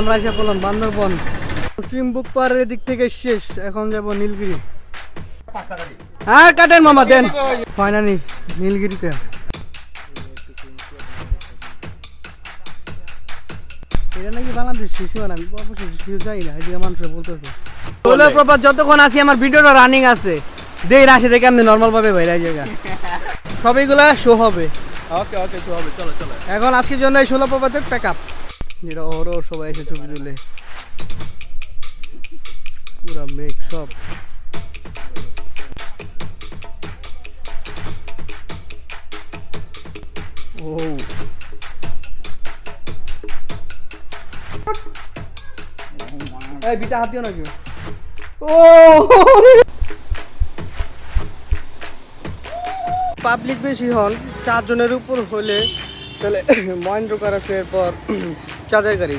আমরা এসে পড়লাম বান্দরবন। পশ্চিম বুক পাহাড়ের দিক থেকে শেষ এখন যাব নীলগিরি। কাটেন মামা দেন। ফাইনালি নীলগিরিতে। এটা নাকি বাংলাদেশ শিশু আমি অবশ্য শিশু যাই না এদিকে মানুষরা বলতেছে। বলে প্রপাত যতক্ষণ আছি আমার ভিডিওটা রানিং আছে দেই রাশি থেকে আপনি নর্মাল ভাবে বাইরে জায়গা সবইগুলা শো হবে। ওকে ওকে তো হবে চলো চলো। এখন আজকের জন্য এই ষোলো প্রপাতের প্যাক আপ যেটা ওরও সবাই এসে ছবি তুলে। পুরা সব। ও এই বিটা হাত দিও না কেউ ও পাবলিক বেশি হন, চারজনের উপর হলে তাহলে মহেন্দ্র কার আছে এরপর। চাঁদের গাড়ি।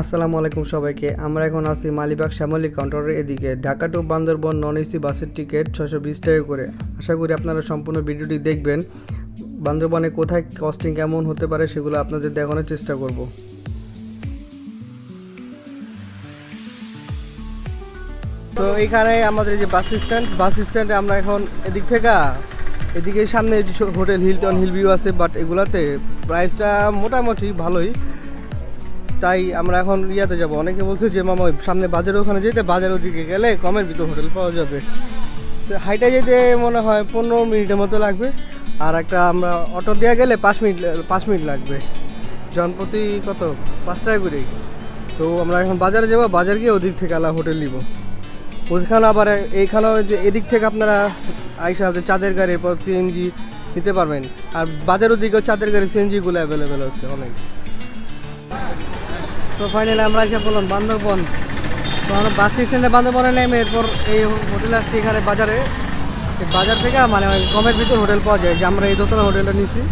আসসালামু আলাইকুম সবাইকে। আমরা এখন আছি মালিবাগ শ্যামলী কাউন্টারের এদিকে। Dhaka to Bandarban non AC বাসের টিকিট ছশো বিশ টাকা করে। আশা করি আপনারা সম্পূর্ণ ভিডিওটি দেখবেন। বান্দরবনে কোথায় কস্টিং কেমন হতে পারে সেগুলো আপনাদের দেখানোর চেষ্টা করব। তো এখানে আমাদের যে বাস স্ট্যান্ড বাস স্ট্যান্ডে আমরা এখন এদিক থেকে এদিকে সামনে হোটেল হিলটন হিল ভিউ আছে বাট এগুলাতে প্রাইসটা মোটামুটি ভালোই। তাই আমরা এখন ইয়াতে যাব। অনেকে বলছে যে, মামা সামনে বাজারের ওখানে যেতে বাজার ওদিকে গেলে কমের ভিতর হোটেল পাওয়া যাবে। হাইটা যেতে মনে হয় পনেরো মিনিটের মতো লাগবে। আর একটা আমরা অটো দেওয়া গেলে পাঁচ মিনিট পাঁচ মিনিট লাগবে। জনপ্রতি কত? পাঁচ টাকা করেই। তো আমরা এখন বাজারে যাব, বাজার গিয়ে ওদিক থেকে আলা হোটেল নিব। ওইখানে আবার এইখানেও যে এদিক থেকে আপনারা আইসা যে চাঁদের গাড়ি এরপর সিএনজি নিতে পারবেন। আর বাজারের দিকেও চাঁদের গাড়ি সিএনজিগুলো অ্যাভেলেবেল হচ্ছে অনেক। তো ফাইনালি আমরা এসে পড়লাম বান্দরবন। তো আমরা বাস স্ট্যান্ডে বান্দরবনে নেমে এরপর এই হোটেল আসছি এখানে বাজারে। বাজার থেকে মানে কমের ভিতর হোটেল পাওয়া যায়, যে আমরা এই দোতলা হোটেলটা নিচ্ছি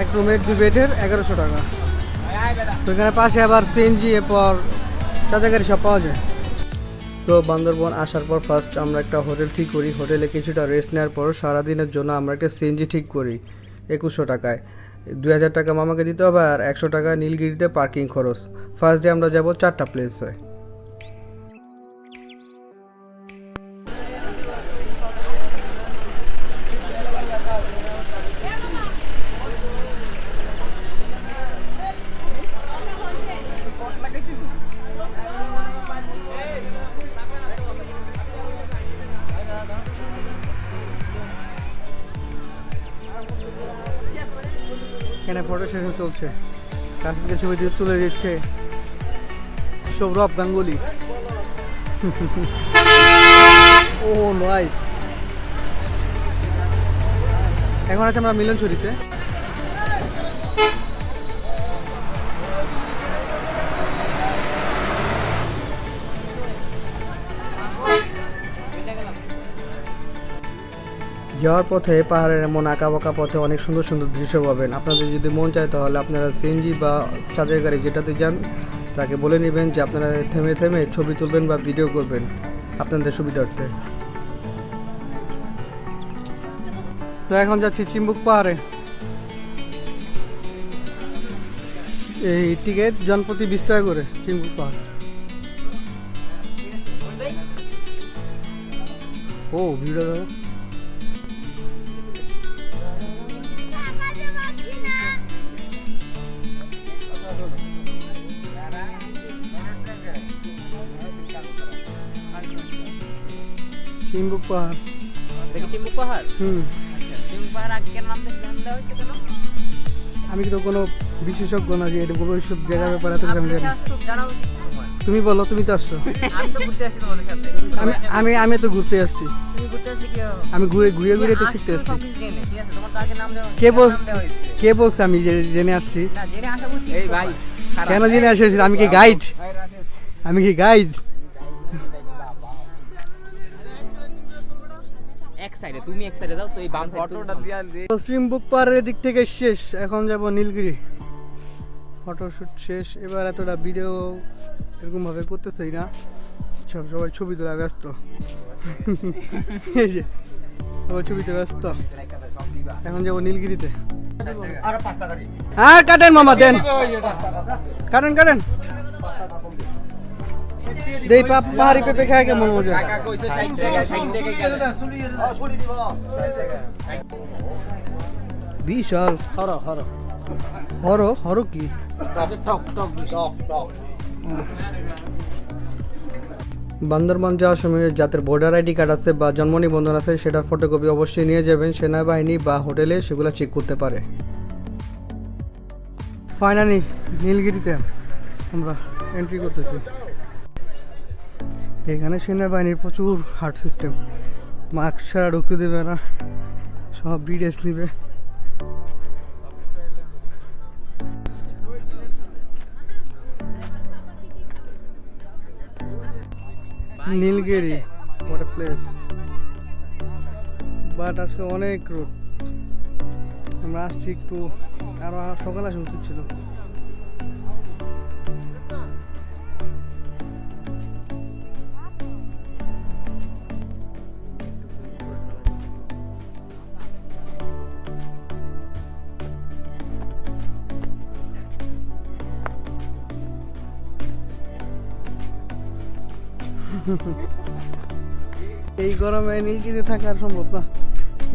এক রুমের দুই বেডের এগারোশো টাকা। তো এখানে পাশে আবার সিএনজি এরপর চাঁদের গাড়ি সব পাওয়া যায়। তো বান্দরবন আসার পর ফার্স্ট আমরা একটা হোটেল ঠিক করি। হোটেলে কিছুটা রেস্ট নেওয়ার পর সারাদিনের জন্য আমরা একটা সিএনজি ঠিক করি একুশশো টাকায়। দুই হাজার টাকা মামাকে দিতে হবে আর একশো টাকা নীলগিরিতে পার্কিং খরচ। ফার্স্ট ডে আমরা যাব চারটা প্লেসে এখানে ফটো সেশন চলছে। থেকে ছবি দিয়ে তুলে দিচ্ছে সৌরভ গাঙ্গুলি। ও নাইস এখন আছে আমরা মিলন মিলনছড়িতে যাওয়ার পথে পাহাড়ের এমন আঁকা বাঁকা পথে অনেক সুন্দর সুন্দর দৃশ্য পাবেন। আপনাদের যদি মন চায় তাহলে আপনারা সিএনজি বা চাঁদের গাড়ি যেটাতে যান তাকে বলে নেবেন যে আপনারা থেমে থেমে ছবি তুলবেন বা ভিডিও করবেন আপনাদের সুবিধার্থে। তো এখন যাচ্ছি চিম্বুক পাহাড়ে। এই টিকিট জনপ্রতি বিশ টাকা করে চিম্বুক পাহাড়। ও ভিড় চিম্বুক পাহাড়। চিম্বুক পাহাড়? হুম। চিম্বুক পাহাড় আগে কেন নাম দেওয়া হয়েছে কেন? আমি তো কোনো বিশেষজ্ঞ না যে এটা এইসব জায়গার ব্যাপারে এত আমি জানি। তুমি বলো তুমি তো আসছো তো আমি আমি আমি তো ঘুরতে আসছি। আমি ঘুরে ঘুরে ঘুরে তো শিখতে আসছি। কে বল। কে বলছে আমি জেনে আসছি। কেন জেনে আসছি আমি কি গাইড আমি কি গাইড পশ্চিম বুক পাহাড়ের দিক থেকে শেষ এখন যাব নীলগিরি। ফটোশুট শেষ এবার এতটা ভিডিও এরকমভাবে করতেছেই না। সব সবাই ছবি তোলা ব্যস্ত। ও ছবিতে ব্যস্ত। এখন যাব নীলগিরিতে। হ্যাঁ কাটেন মামা দেন। কাটেন কাটেন। দেই পাপ পাহাড়ি পেঁপে খায় কেমন মজা বিশাল। হর হর হর হর কি? টক টক টক। টক বান্দরবান যাওয়ার সময় যাদের ভোটার আইডি কার্ড আছে বা জন্ম নিবন্ধন আছে, সেটার ফটোকপি অবশ্যই নিয়ে যাবেন সেনাবাহিনী বা হোটেলে, সেগুলো চেক করতে পারে। ফাইনালি নীলগিরিতে আমরা এন্ট্রি করতেছি। এখানে সেনাবাহিনীর প্রচুর হার্ড সিস্টেম মাস্ক ছাড়া ঢুকতে দেবে না, সব বিডেস নিবে। Nilgiri water a place but আজকে অনেক রোদ। আমরা আসছি একটু আরও সকালে আসা উচিত ছিল। এই গরমে নীলগিরি থাকা আর সম্ভব না।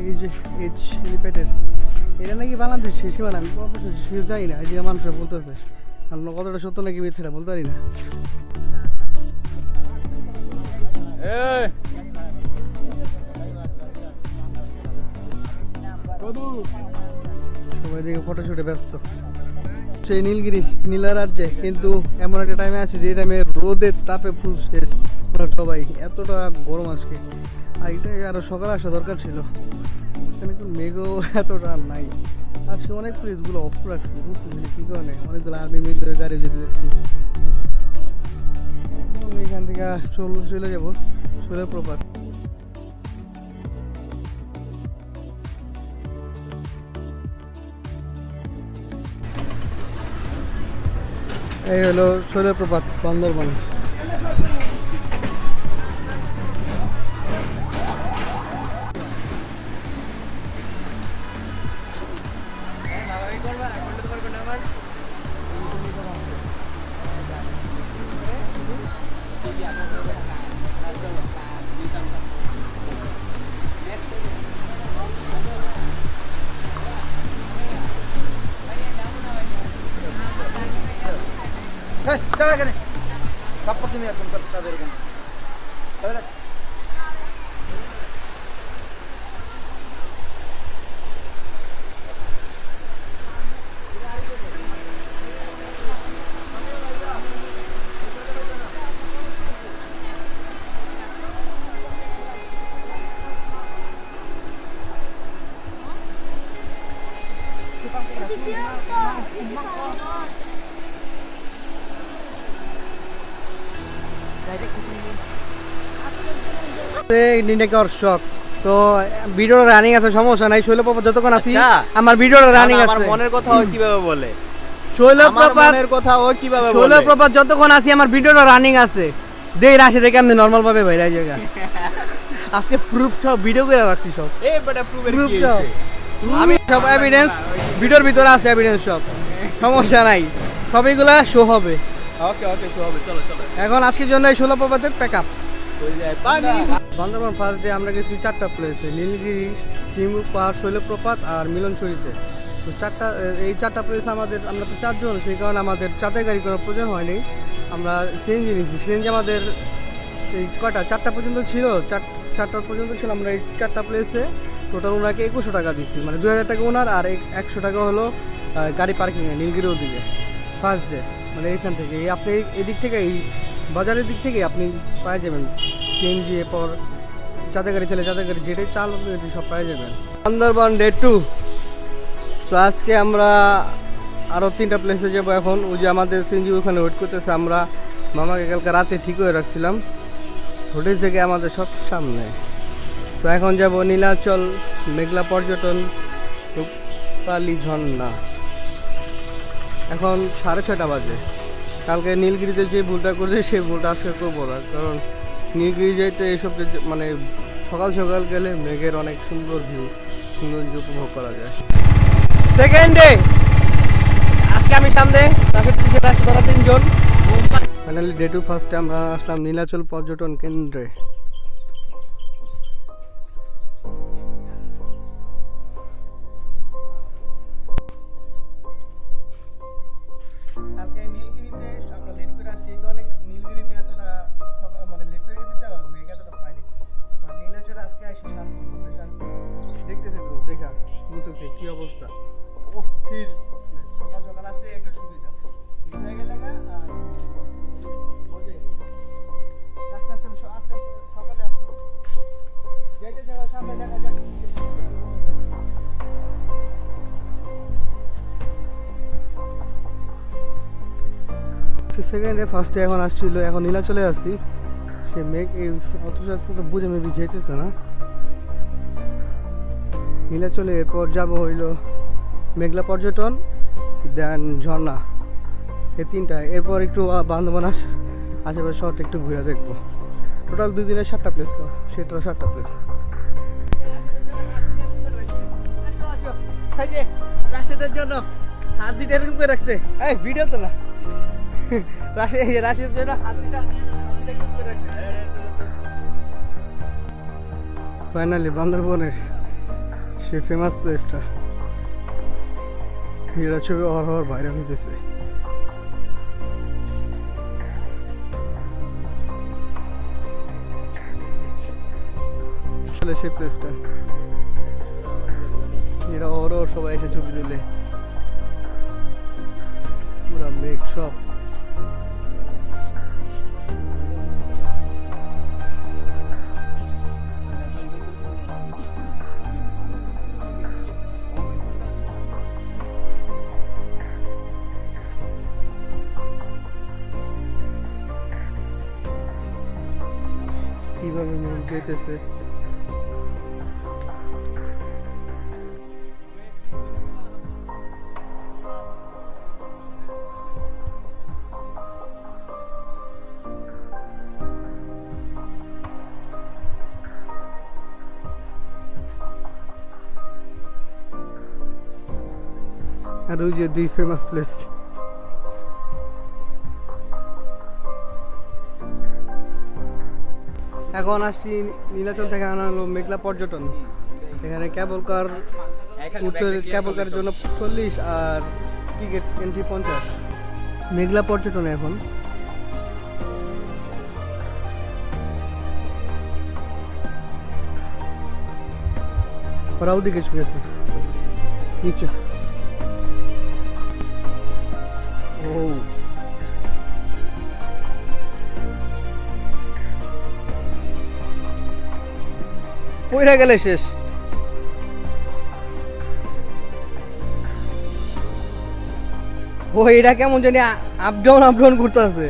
এই যে এইচ হেলিপ্যাডের এটা নাকি বাংলাদেশ সীমানা আমি সে জানি না এই যে মানুষরা বলতেছে। আমরা কতটা সত্য নাকি মিথ্যেটা বলতে পারি না। সবাই দিকে ফটোশুটে ব্যস্ত। সেই নীলগিরি নীলা রাজ্যে কিন্তু এমন একটা টাইমে আছে যে টাইমে রোদের তাপে ফুল শেষ। ওরা সবাই, এতটা গরম আজকে। আর এটা আরও সকালে আসা দরকার ছিল। এখানে কিন্তু মেঘও এতটা নাই। আজকে অনেক পুলিশগুলো অফ রাখছে বুঝতেছি না কি কারণে? অনেকগুলো আর্মি মিলিটারি গাড়ি যেতে দেখছি এখন থেকে চল, চলে যাব। চলে প্রপাত এই হলো শৈলপ্রপাত বান্দরবান। শখ তো ভিডিও রানিং আছে সমস্যা নাই। শৈলপ্রপাত যতক্ষণ আছি আচ্ছা। আমার ভিডিও রানিং আমার আছে। মনের কথা কীভাবে বলে? মনের কথা ও কীভাবে বলে? শৈলপ্রপাত যতক্ষণ আছি আমার ভিডিওটা রানিং আছে। দেই রাশি থেকে আমি নর্মাল ভাবে বাইরে জায়গা আজকে প্রুফ সব ভিডিও করে রাখছি সব। এই বেটা কি। আমি সব এভিডেন্স ভিডিওর ভিতরে আছে এভিডেন্স সব। সমস্যা নাই। সবইগুলা শো হবে। ওকে ওকে তো হবে। চলো চলো। এখন আজকের জন্য এই প্যাক আপ যায়। পানি বান্দরবান ফার্স্ট ডে আমরা গেছি চারটা প্লেসে নীলগিরি চিমুক পাহাড়, শৈলপ্রপাত আর মিলনচুরিতে। তো চারটা, এই চারটা প্লেস আমাদের, আমরা তো চারজন, সেই কারণে আমাদের চারটে গাড়ি করার প্রয়োজন হয়নি। আমরা সিএনজি নিয়েছি। সিএনজি আমাদের এই কটা চারটা পর্যন্ত ছিল, চার, চারটা পর্যন্ত ছিল আমরা এই চারটা প্লেসে টোটাল ওনাকে একুশশো টাকা দিচ্ছি মানে দু হাজার টাকা ওনার আর এক- একশো টাকা হলো গাড়ি পার্কিংয়ে নীলগিরির ওদিকে ফার্স্ট ডে মানে এইখান থেকে। আপনি এদিক থেকে এই বাজারের দিক থেকে আপনি পাই যাবেন। সিএনজি এরপর চাঁদা গাড়ি চলে চাঁদা গাড়ি যেটাই চাল সব পাই যাবেন সুন্দরবন ডে টু তো আজকে আমরা আরও তিনটা প্লেসে যাব এখন। ওই যে আমাদের সিএনজি ওখানে ওয়েট করতেছে, আমরা মামাকে কালকে রাতে ঠিক করে রাখছিলাম। হোটেল থেকে আমাদের সব সামনে। তো এখন যাব নীলাচল, মেঘলা পর্যটন রূপালি ঝর্ণা। এখন সাড়ে ছটা বাজে। কালকে নীলগিরিতে যে ভুলটা করেছে, সেই ভুলটা আজকে করব না, কারণ নীলগিরি যাইতে এইসব মানে সকাল সকাল গেলে মেঘের অনেক সুন্দর ভিউ সৌন্দর্য উপভোগ করা যায়। সেকেন্ড ডে আজকে আমি সামনে তাকে পিছিয়ে রাখছি তারা তিনজন। ফাইনালি ডে টু ফার্স্টে আমরা আসলাম নীলাচল পর্যটন কেন্দ্রে। সেকেন্ডে ফার্স্টে এখন আসছিল, এখন নীলা চলে আসছি। সে মেঘ এই অত তো বুঝে মেবি যেতেছে না। নীলা চলে, এরপর যাব হইল মেঘলা পর্যটন দেন ঝর্ণা। এই তিনটা। এরপর একটু বান্দরবান আশেপাশে শহরটা একটু ঘুরে দেখব। টোটাল দুই দিনের সাতটা প্লেস সেটা সাতটা প্লেস রাশেদের জন্য হাত দুইটা এরকম করে রাখছে। এই ভিডিও তো না। রাশি, এই রাশিদের জন্য হাত দুইটা ফাইনালি বান্দরবনের সে ফেমাস প্লেসটা এরা ছবি হর ভাইরাল হইতেছে। সেই প্লেসটা এরা ওর ওর সবাই এসে ছবি তুলে। পুরা মেঘ সব। কীভাবে মেঘ যেতেছে আর ওই যে দুই ফেমাস প্লেস এখন আসছি নীলাচল থেকে আনা হলো মেঘলা পর্যটন। এখানে কেবল কার কেবল কারের জন্য চল্লিশ আর টিকিট এন্ট্রি পঞ্চাশ। মেঘলা পর্যটন এখন। ওরা ওদিকে ছুঁয়ে আছে নিচে পইরা গেলে শেষ। ও, এটা কেমন জানি আপ ডাউন আপ ডাউন করতে আছে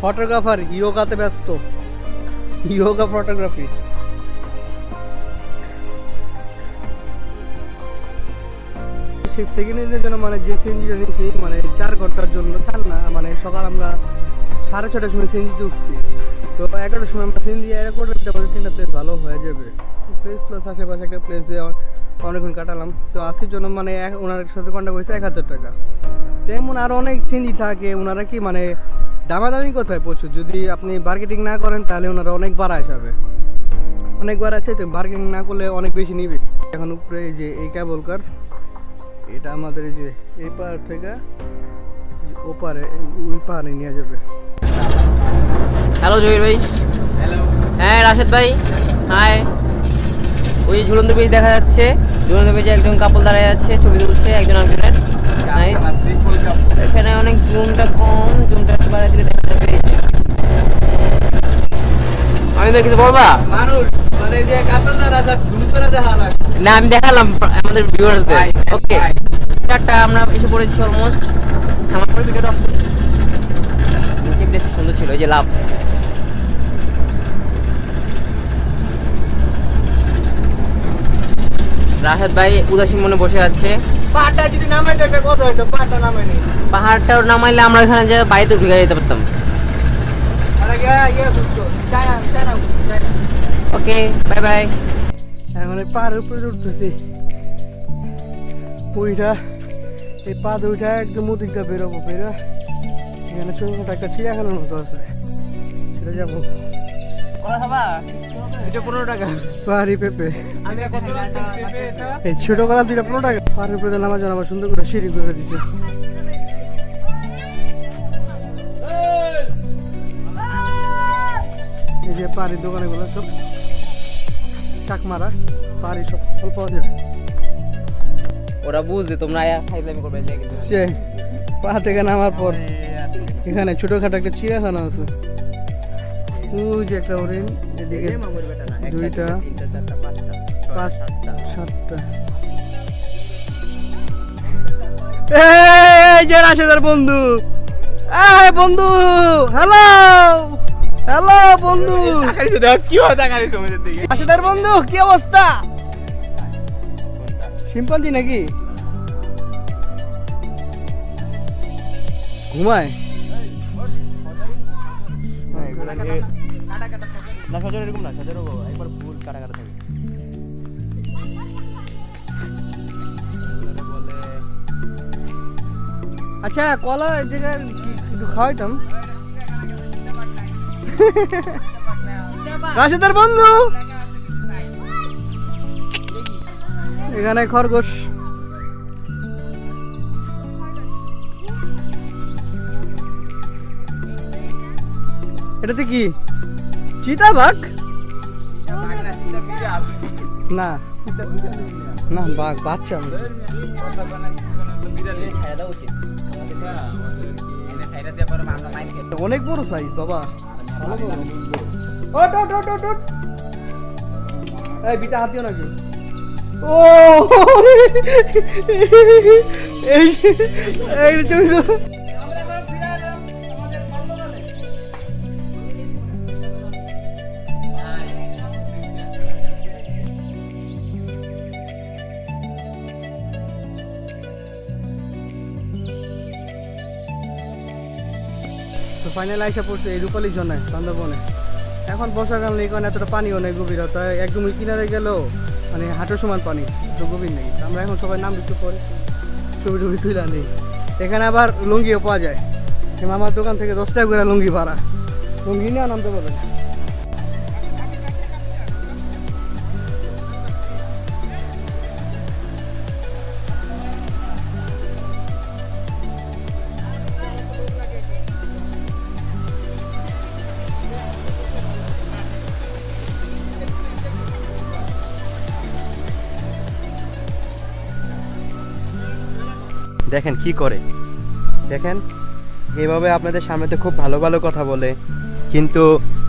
ফটোগ্রাফার ইয়োগাতে ব্যস্ত। ইয়োগা ফটোগ্রাফি সেকেন্ড দিনের জন্য মানে যে সিএনজিটা নিয়েছি মানে চার ঘণ্টার জন্য চার না মানে সকাল আমরা সাড়ে ছটার সময় সিএনজিতে উঠছি। তো এগারোটার সময় আমরা সিএনজি এয়ারপোর্টে আমাদের তিনটা প্লেস ভালো হয়ে যাবে। প্লেস প্লাস আশেপাশে একটা প্লেস দিয়ে অনেকক্ষণ কাটালাম। তো আজকের জন্য মানে ওনার সাথে কন্ট্যাক্ট হয়েছে এক হাজার টাকা। তেমন আরও অনেক সিএনজি থাকে, ওনারা কি মানে দামাদামি কোথায় প্রচুর? যদি আপনি মার্কেটিং না করেন, তাহলে ওনারা অনেক বাড়ায় যাবে অনেকবার আছে তো বার্গেনিং না করলে অনেক বেশি নিবে। এখন উপরে যে এই কেবল কার এটা আমাদের এই যে এই পাহাড় থেকে ওপারে ওই পাহাড়ে নিয়ে যাবে। হ্যালো জহির ভাই। হ্যালো। হ্যাঁ রাশেদ ভাই। হাই। ওই ঝুলন্ত ব্রিজ দেখা যাচ্ছে। ঝুলন্ত ব্রিজে একজন কাপল দাঁড়ায় আছে ছবি তুলছে একজন আরেকজনের নাইস এখানে অনেক জুমটা কম জুমটা একটু বাড়ায় দিলে দেখা যাবে। আমি তো কিছু বলবা? মানুষ মানে যে কাপল দ্বারা ঝুম করে দেখা না আমি দেখালাম আমাদের ভিউয়ার্সদের ওকে আমরা এসে পড়েছি অলমোস্ট আমার পরে ভিডিওটা অফ করি। নিচে প্লেস সুন্দর ছিল এই যে লাভ। রাশেদ ভাই উদাসীন মনে বসে আছে। পাটা যদি নামাই একটা কথা হইতো পাটা নামাই নি পাহাড়টা নামাইলে আমরা এখানে যে বাড়িতে ঢুকে যেতে পারতাম। আরে ইয়া ইয়া ওকে বাই বাই এখন এই পাহাড়ের উপরে উঠতেছি। ওইটা এই পা দুইটা একদম ওদিকটা বেরোবো বেরো এখানে ছোটখাটো একটা চিড়িয়াখানার মতো আছে। সেটা যাব। এটা পনেরো টাকা। পাহাড়ি পেঁপে। আমি কত পেঁপে এটা। এই ছোট কলা দুইটা পনেরো টাকা। পাহাড়ের উপরে নামার জন্য আবার সুন্দর করে সিঁড়ি করে দিচ্ছে যে পাহাড়ির দোকানগুলো সব চাকমারা পাহাড়ি সব ফল পাওয়া যায় ওরা বুঝবে তোমরা আয়া খাইলামি করবে সে পাহাড় থেকে নামার পর এখানে ছোটখাটো একটা চিড়িয়াখানা আছে। ওই যে একটা হরিণ এদিকে দুইটা পাঁচ সাতটা। এই যে রাশেদার বন্ধু। এই বন্ধু হ্যালো হ্যালো বন্ধু। কি হয় তোমাদের বন্ধু কি অবস্থা? শিম্পাঞ্জি নাকি? ঘুমায়? না সজর এরকম না সজর একবার ফুল কাটা কাটা থাকে আচ্ছা কলা এই জায়গায় একটু খাওয়াইতাম। রাশেদার বন্ধু। এখানে খরগোশ। এটাতে কি? চিতাবাঘ? না। না, বাঘ, বাচ্চা অনেক বড় সাইজ বাবা। ওট, ওট, ওট, ওট, ওট। এই বিটা হাত দিও নাকি ও এই এই তো ফাইনাল আইসা পড়ছে এই রূপালির জন্য বান্দরবনে এখন বর্ষাকাল নেই কারণ এতটা পানিও নেই গভীরতা একদম কিনারে গেলেও মানে হাঁটুর সমান পানি, তো গভীর নেই। আমরা এখন সবাই নাম একটু পরে, ছবি টুবি তুলা নেই। এখানে আবার লুঙ্গিও পাওয়া যায়। আমার দোকান থেকে দশ টাকা করে লুঙ্গি ভাড়া। লুঙ্গি নিয়েও নামতে পারবেন দেখেন কি করে। দেখেন, এভাবে আপনাদের সামনে তো খুব ভালো ভালো কথা বলে, কিন্তু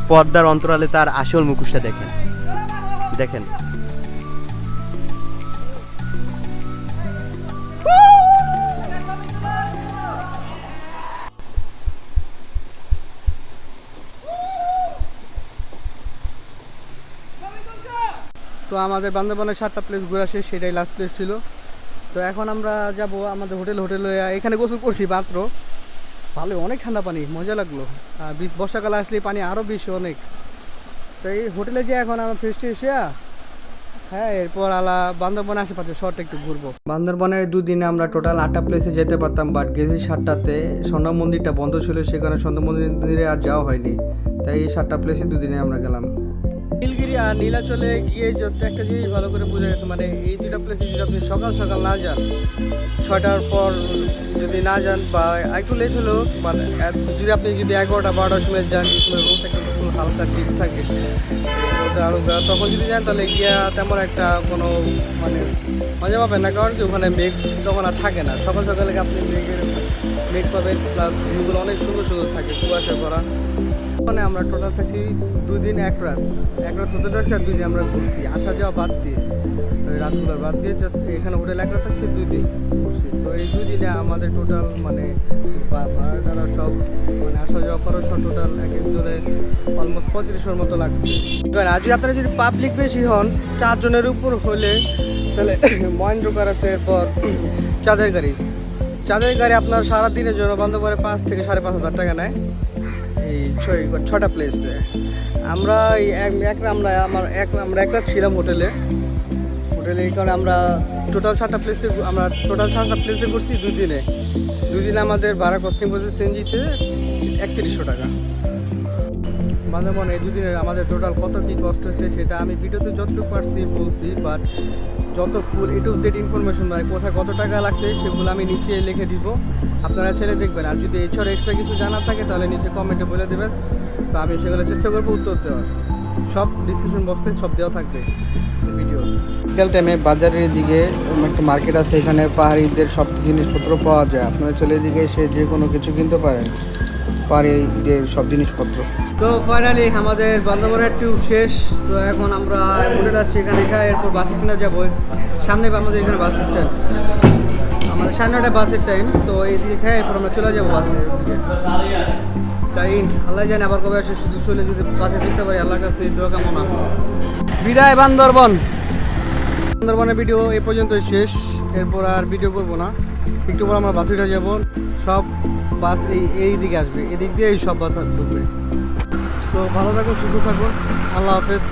পর্দার অন্তরালে তার আসল মুখোশটা দেখেন। দেখেন। সো আমাদের বান্দরবনের সাতটা প্লেস ঘোরা শেষ সেটাই লাস্ট প্লেস ছিল। তো এখন আমরা যাব আমাদের হোটেল হোটেল এখানে গোসল করছি, মাত্র। ভালো, অনেক ঠান্ডা পানি, মজা লাগল। আর বর্ষাকালে আসলে পানি আরও বেশি অনেক। তো এই হোটেলে যে এখন আমরা ফ্রেশ এসে হ্যাঁ এরপর আলা বান্দরবনে আশেপাশে শর্ট একটু ঘুরবো। বান্দরবনের দুদিনে আমরা টোটাল আটটা প্লেসে যেতে পারতাম বাট গেছি সাতটাতে, স্বর্ণ মন্দিরটা বন্ধ ছিল, সেখানে স্বর্ণ মন্দিরে আর যাওয়া হয়নি। তাই এই সাতটা প্লেসে দুদিনে আমরা গেলাম। নীলগিরি আর নীলাচলে গিয়ে জাস্ট একটা জিনিস ভালো করে বোঝা যেত মানে এই দুটা প্লেসে যদি আপনি সকাল সকাল না যান, ছয়টার পর যদি না যান বা একটু লেট হলেও মানে যদি আপনি যদি এগারোটা বারোটার সময় যান হালকা ডিপ থাকে। তখন যদি যান তাহলে গিয়া তেমন একটা কোনো মানে মজা পাবেন না, কারণ কি ওখানে মেঘ তখন আর থাকে না। সকাল সকালে আপনি মেঘের, মেঘ পাবেন প্লাস ভিউগুলো অনেক সুন্দর সুন্দর থাকে, কুয়াশা ভরা। মানে আমরা টোটাল থাকছি দুই দিন, এক রাত। এক রাত হতে থাকছি আর দুই দিন আমরা ঘুরছি। আসা যাওয়া বাদ দিয়ে। তো এই রাতগুলোর বাদ দিয়ে just এখানে হোটেল এক রাত থাকছে, দুই দিন ঘুরছি। তো এই দুই দিনে আমাদের টোটাল মানে ভাড়া সব মানে আসা যাওয়া খরচ সব টোটাল এক একজনে অলমোস্ট পঁয়ত্রিশশোর মতো লাগছে। এবার আজ আপনারা যদি পাবলিক বেশি হন চারজনের উপর হলে তাহলে মহেন্দ্র কার আছে এরপর চাঁদের গাড়ি। চাঁদের গাড়ি আপনার সারাদিনের জন্য বন্ধ করে পাঁচ থেকে সাড়ে পাঁচ হাজার টাকা নেয়। এই ছটা প্লেসে আমরা এক আমরা আমার এক আমরা এক ছিলাম হোটেলে হোটেলে এই কারণে আমরা টোটাল সাতটা প্লেসে আমরা টোটাল সাতটা প্লেসে করছি দুই দিনে। দুই দিনে আমাদের ভাড়া কস্টিং পড়ছে সেনজিতে একত্রিশশো টাকা। বান্দরবন এই দুদিনে আমাদের টোটাল কত কী কষ্ট হচ্ছে সেটা আমি ভিডিওতে যতটুকু পারছি বলছি বাট যত full A to Z information মানে কোথায় কত টাকা লাগছে সেগুলো আমি নিচে লিখে দিব। আপনারা ছেড়ে দেখবেন। আর যদি এছাড়া এক্সট্রা কিছু জানার থাকে তাহলে নিচে কমেন্টে বলে দেবেন। তো আমি সেগুলো চেষ্টা করব উত্তর দেওয়ার। সব ডিসক্রিপশন বক্সে সব দেওয়া থাকবে ভিডিও বিকেল টাইমে বাজারের দিকে একটা মার্কেট আছে, এখানে পাহাড়িদের সব জিনিসপত্র পাওয়া যায়। আপনারা চলে দিকে এসে যে কোনো কিছু কিনতে পারেন। পাহাড়িদের সব জিনিসপত্র। তো ফাইনালি আমাদের বান্দরবনের ট্যুর শেষ। তো এখন আমরা উঠে যাচ্ছি, এখানে এখানে এরপর বাস স্ট্যান্ডে যাব। সামনে আমাদের এখানে বাস স্ট্যান্ড আমাদের সাড়ে নটায় বাসের টাইম তো এই দিকে খাই এরপর আমরা চলে যাব বাসে তাই আল্লাহ জানে আবার কবে আসে, সুযোগ চলে যদি বাসে ফিরতে পারি, আল্লাহর কাছে দোয়া কামনা। বিদায় বান্দরবন। বান্দরবনের ভিডিও এ পর্যন্তই শেষ। এরপর আর ভিডিও করব না। একটু পর আমরা বাসে উঠে যাব। সব বাস এই এই দিকে আসবে। এদিক দিয়ে এই সব বাস ঢুকবে তো ভালো থাকুন সুস্থ থাকুন আল্লাহ হাফেজ।